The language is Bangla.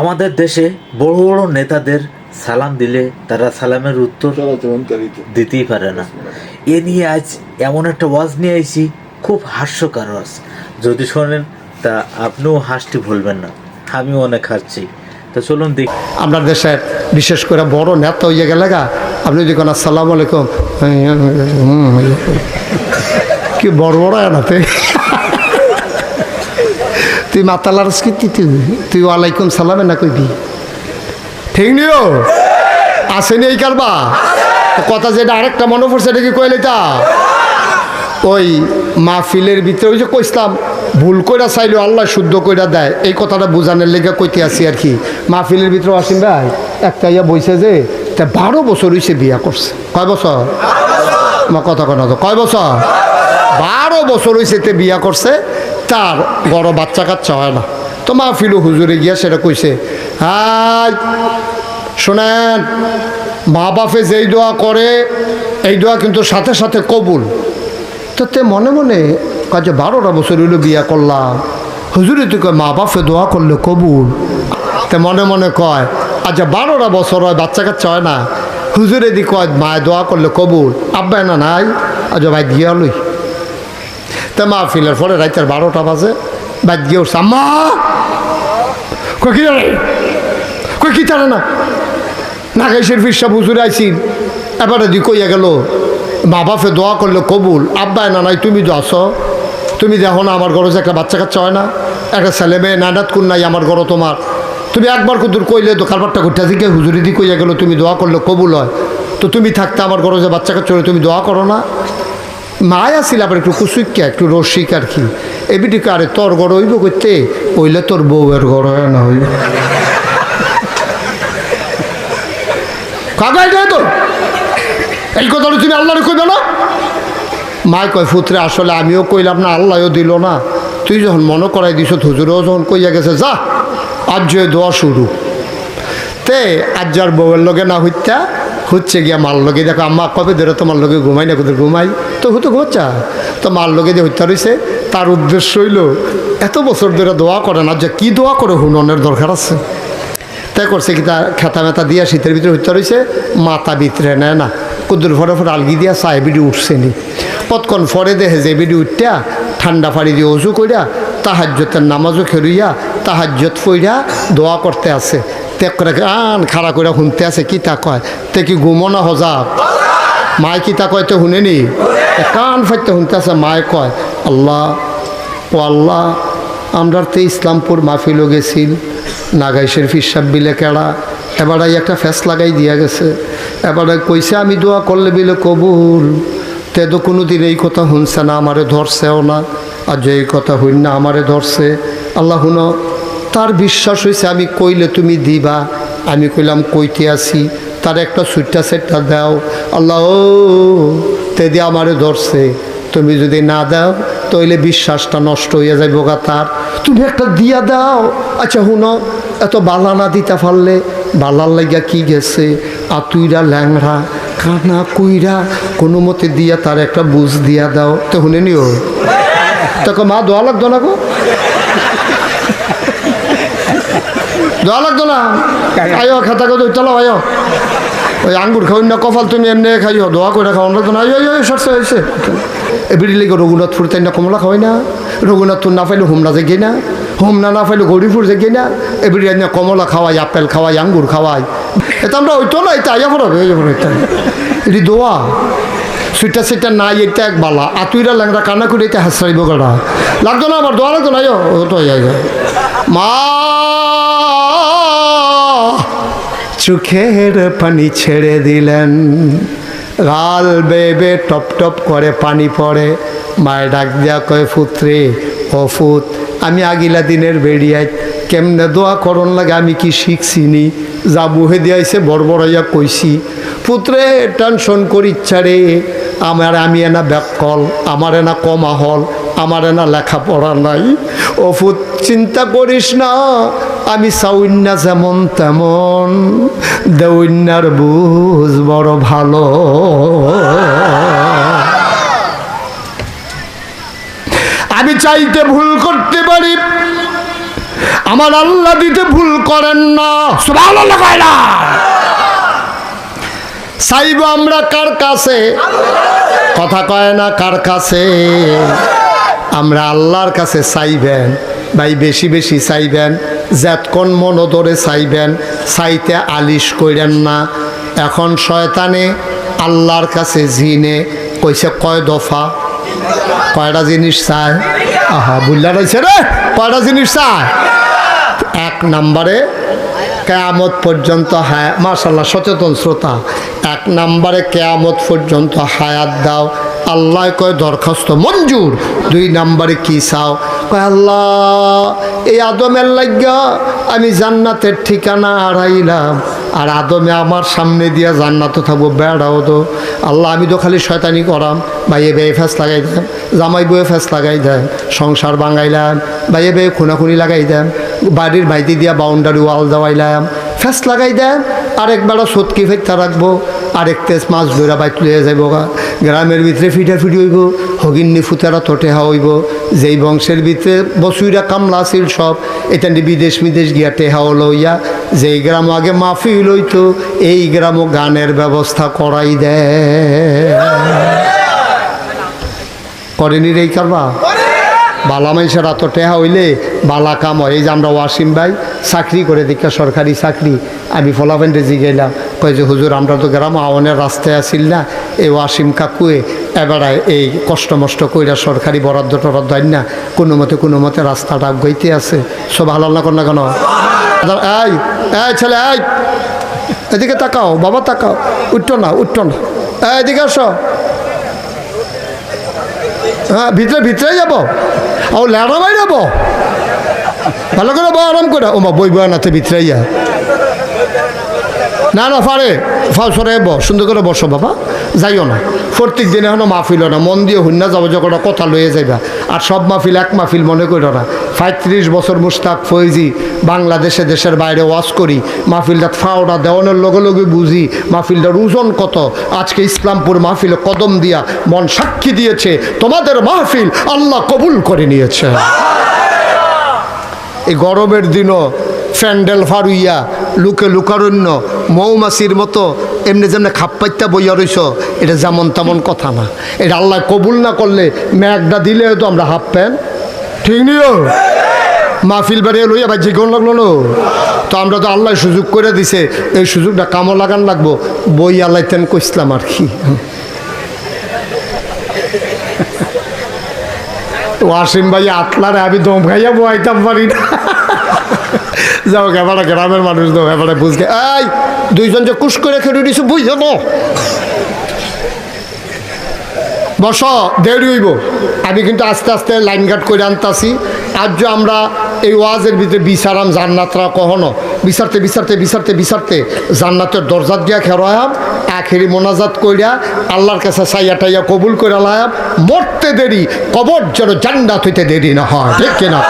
আমাদের দেশে বড় বড় নেতাদের সালাম দিলে তারা সালামের উত্তর দিতেই পারে না। এ নিয়ে আজ এমন একটা ওয়াজ নিয়ে আইছি খুব হাস্যকর ওয়াজ। যদি শোনেন তা আপনিও হাসতে ভুলবেন না। আমিও অনেক হাসছি। তো চলুন দেখ। আপনার দেশের বিশেষ করে বড় নেতা হইয়া গেলে গা আপনি যদি কোন আসসালাম আলাইকুম। কি বড় বড় এনাতে তুই মাতালার কি তুই তুই ওয়ালাইকুম সালামে না কইবি। ঠিক নিও? আসেনি এই কারবা? কথা যেটা আরেকটা মনে পড়ছে, এটা কি কইলে তা ওই মাহফিলের ভিতরে ওই যে কইসলাম, ভুল কইরা চাইলেও আল্লাহ শুদ্ধ কইরা দেয়। এই কথাটা বোঝানোর লেগে কইতে আসি আর কি। মাহফিলের ভিতরে আসিম ভাই, একটা ইয়া বইছে যে তা বারো বছর হইছে বিয়া করছে। কয় বছর? আমার কথা কেন তো। কয় বছর? বারো বছর হইছে তে বিয়া করছে। তার বড় বাচ্চা কাচ্চা হয় না। তো মাহফিলও হুজুরে গিয়া সেটা কইছে, হাই, শোনেন মা বাপে যেই দোয়া করে, এই দোয়া কিন্তু সাথে সাথে কবুল। তো তে মনে মনে কাজে বারোটা বছর হইল বিয়া করলাম। হুজুরে তুই কয় মা বাপে দোয়া করলে কবুল। তে মনে মনে কয় আচ্ছা বারোটা বছর হয়, বাচ্চা কাচ্চা হয় না। হুজুরে দি কয়, মায় দোয়া করলে কবুল। আব্বায় না নাই? আজ ভাই, গিয়া লই। তে মা ফিলের পরে রাইতের বারোটা বাজে, বাদ গিয়ে উঠছে, আম্মা! কই কি কই কি জানে না? নাগেশের ফিরসা হুজুরে আইসিন এবারে দি কইয়া গেল মা বাপে দোয়া করলে কবুল। আব্বায় না, নাই, তুমি তো তুমি দেখো না, আমার ঘরে যে একটা বাচ্চা কাচ্চা হয় না, একটা ছেলে মেয়ে নানাত কোন নাই আমার ঘর তোমার। তুমি একবার কুদুর কইলে তো কারবারটা ঘুরতে দিকে হুজুরি দি কইয়া গেল, তুমি দোয়া করলে কবুল হয়। তো তুমি থাকতে আমার ঘরে যে বাচ্চা কাচ্চা তুমি দোয়া করো না? মায়া ছিল, আবার একটু কুসুইকা একটু রসিক আর কি। এবিটিকে আরে তোর গড় হইব করতে ওইলে তোর বউয়ের গড় হয় না হইব। কাকাই যায় তো এই কথাটা তুমি আল্লাহরে কইবে না? মায় কয় ফুতরে আসলে আমিও কইলাম না, আল্লাহও দিল না। তুই যখন মনে করাই দিছ, হুজুরেও যখন কইয়া গেছে, যা, আজ দোয়া শুরু। তে, আজ যার বউয়ের লগে না হইতা হচ্ছে গিয়া মার লগে। দেখো আম্মা কবে ধরে তোমার লগে ঘুমাই না কোথায় ঘুমাই তো হতো ঘুমা তো মার লগে যে হত্যা রয়েছে তার উদ্দেশ্য হইল, এত বছর ধরে দোয়া করে না যে কি দোয়া করে হুননের দরকার আছে। তাই করছে কি, তার খেতা মেতা দিয়া শীতের ভিতরে হত্যা রয়েছে মাথা ভিতরে নেয় না। কুদুর ফরে ফরে আলগি দিয়া চায় বিডি উঠছে নি পতক্ষণ ফরে দেখে যে বিডি উঠটা, ঠান্ডা পানি দিয়ে অজু করিয়া তাহাজ্যতের নামাজও খেলুইয়া, তাহাজ্যত ফইরা দোয়া করতে আছে। তে করে আন খাড়া করে শুনতে আছে, কি তা কয়? তে কি ঘুমনা হজাব? মায় কি তা কয় তো শুনে নি? কান ফাইতে শুনতে আছে, মায় কয়, আল্লাহ, ও আল্লাহ আমরা তো ইসলামপুর মাহফিলও গেছিল নাগাইশের ফিসাব বিলে কেড়া, এবার এই একটা ফ্যাস লাগাই দিয়া গেছে। এবারে কইছে, আমি দোয়া করলে বিলে কবুল। তে তো কোনো দিন এই কথা শুনছে না, আমারে ধরছেও না, আর যে এই কথা হইন না, আমারে ধরছে। আল্লাহ শুনো তার বিশ্বাস হয়েছে আমি কইলে তুমি দিবা। আমি কইলাম, কইতে আসি। তার একটা সুইটটা সেটটা দাও। আল্লাহ তে দিয়ে আমারে ধরছে। তুমি যদি না দাও, তাইলে বিশ্বাসটা নষ্ট হয়ে যাইব গা তার। তুমি একটা দিয়া দাও। আচ্ছা শুনো, এত বালা না দিতে পারলে, বালার লাগিয়া কি গেছে? আতুইরা ল্যাংরা কানা, কুইরা, কোনো মতে দিয়া তার একটা বুঝ দিয়া দাও। তো শুনে নিও। তোকে মা, দোয়া লাগতো না গো? দোয়া লাগতো না। আয়ো, খাতা কত চলো আয়ো। ওই আঙ্গুর খাওয়াই না কপাল, তুমি এমনি খাইও, দোয়া করে খাওয়ান লাগতো না। আয়ো আয়ো সরষে হয়েছে এবিডি লেগে রঘুনাথপুর তাই না কমলা খাওয়াই না। রঘুনাথপুর না পাইলে হোমনা জেগে না। হোমনা না পাইলে গৌরীপুর জেগে না। এবিডি না কমলা খাওয়াই আপেল খাওয়াই আঙ্গুর খাওয়াই এটা আমরা ওইতো না, এটা আইয়া যাব এটি। দোয়া। সুইটা সেটা নাই, এটা এক বালা। আতুইরা ল্যাংরা কান্না করে এটা হাসরাইব গাড়া লাগতো না আমার দোয়া লাগতো না, আয়ো তো মা চোখের পানি ছেড়ে দিলেন। গাল বেবে টপ টপ করে পানি পড়ে। মায়ের ডাক দেয়া কয় ফুত্রে ও ফুত আমি আগিলা দিনের বেরিয়াই কেমনে দোয়া করন লাগে আমি কি শিখছি নি? যা বুহে দিয়াইছে বড় বড় ইয়া কইছি। পুত্রে, টেনশন করি রে। আমার আমি এনা ব্যাকল, আমার এনা কমা হল আমার এনা লেখাপড়া নাই। ও ফুত চিন্তা করিস না আমি চাউন্না যেমন তেমন, দেউন্যার বুঝ বড় ভালো। আমি চাইতে ভুল করতে পারি, আমার আল্লাহ দিতে ভুল করেন না। সুবহানাল্লাহ কয় না। চাইব আমরা কার কাছে? কথা কয় না কার কাছে? আমরা আল্লাহর কাছে চাইবেন, ভাই বেশি বেশি চাইবেন। যেতক্ষণ মন ধরে চাইবেন, চাইতে আলিশ কইরেন না। এখন শয়তানে আল্লাহর কাছে জিনে, কইছে কয় দফা? কয়টা জিনিস চায়? আহা বুল্লা রয়েছে রে, কয়টা জিনিস চায়? এক নম্বরে, কেয়ামত পর্যন্ত হায় মাশাল্লাহ সচেতন শ্রোতা। এক নম্বরে, কেয়ামত পর্যন্ত হায়াত দাও। আল্লাহ কয়, দরখাস্ত মঞ্জুর। দুই নম্বরে কি চাও? কয়, আল্লাহ, এই আদমের লাগিয়া আমি জান্নাতের ঠিকানা হারাইলাম। আর আদমে আমার সামনে দিয়া জান্নাতও থাকব, বেড়াও তো। আল্লাহ, আমি তো খালি শয়তানি করাম। ভাইয়ে বেয়ে ফ্যাস লাগাই দেন। জামাই বয়ে ফ্যাস লাগাই দেন। সংসার বাঙাইলাম ভাইয়ে বেয়ে খুনাখুনি লাগাই দেন। বাড়ির বাইতে দিয়া বাউন্ডারি ওয়াল দেওয়াইলাম। ফ্যাস লাগাই দেন আরেক বেড়া সতকি ফেরতা রাখব, আরেক তেজ মাছ ধরা বাইক লইয়া যাইব গ্রামের ভিতরে ফিটা ফিটি হইব, হগিন্নি ফুতারা তোটেহা হইব। যেই বংশের ভিতরে বসুইরা কামলা আছিল সব, এটা বিদেশ বিদেশ গিয়া টেহাও লইয়া, যেই গ্রাম আগে মাফি লইতো এই গ্রামও গানের ব্যবস্থা করাই দেয়। করেনি রে কারবা বালা মানুষের এত টেহা হইলে বালা কাম হয়। এই যে আমরা ওয়াসিম ভাই, চাকরি করে দীক্ষা সরকারি চাকরি। আমি ফলাফেন্ডে জিগাইলাম কয় যে, হুজুর, আমরা তো গ্রাম আওয়ানের রাস্তায় আসিল না। এই ওয়াসিম কাকুয়ে এবারে এই কষ্ট মষ্ট কইরা সরকারি বরাদ্দ টরাদ্দ আইন না। কোনো মতে কোনো মতে রাস্তাটা গইতে আছে। সব না কর না কেন এই এই ছেলে, এই, এদিকে তাকাও, বাবা তাকাও। উঠতো না উঠতো না। এদিকে আসো। হ্যাঁ ভিতরে ভিতরে যাব। ও ল্যাড়া যাব। ভালো করে বউ আরাম করে। ও মা, বই বই নাতে ভিতরে ইয়া না না, পারে। ফাও সরে ব সুন্দর করে বসো বাবা। যাইও না। প্রত্যেক দিনে এখনও মাহফিল না। মন দিয়ে হুন্না যাব যখন কথা লয়ে যাইবা। আর সব মাহফিল এক মাহফিল মনে করো না। পঁয়ত্রিশ বছর মুস্তাক ফৈজি, বাংলাদেশে দেশের বাইরে ওয়াজ করি। মাহফিলটা ফাওটা দেওয়ানোর লগে লগে বুঝি মাহফিলটার ওজন কত। আজকে ইসলামপুর মাহফিলে কদম দিয়া মন সাক্ষী দিয়েছে। তোমাদের মাহফিল আল্লাহ কবুল করে নিয়েছে। এই গরমের দিনও ফ্যান্ডেল ফারুইয়া লুকে লুকারণ্য মৌমাছির মতো এমনি যেমনি খাপ্পাইত্যা বইয়া রইছ, এটা যেমন তেমন কথা না। এটা আল্লাহ কবুল না করলে ম্যাগটা দিলে হয়তো আমরা হাফ প্যান্ট। ঠিক নিও মাহফিল বেরিয়ে লইয়া ভাই জিগন লাগল না? তো আমরা তো আল্লাহ সুযোগ করে দিছে, এই সুযোগটা কামও লাগান লাগবো বই আল্লাহ তেন কইসলাম আর কি। ওয়াসিম ভাই, আতলারে আমি দম খাইয়া বয়াইতাম পারি না। যাও, এবারে গ্রামের মানুষ দাও এবারে বুঝকে এই, দুইজন যে কুশ করে খেটে দিছে, বুঝে তো বস, দেরি হইব। আমি কিন্তু আস্তে আস্তে লাইন গার্ড করে আনতাছি। আজ আমরা এই ওয়াজের ভিতরে বিচারাম জান্নাতরা কখনো বিচারতে বিচারতে বিচারতে বিচারতে জান্নাতের দরজা দিয়া খেরোয়াম আখেরি মোনাজাত কইরা আল্লাহর কাছে সাইয়া টাইয়া কবুল করে লায়াম মরতে দেরি, কবর যেন জান্নাত হইতে দেরি না হয়। ঠিক কিনা?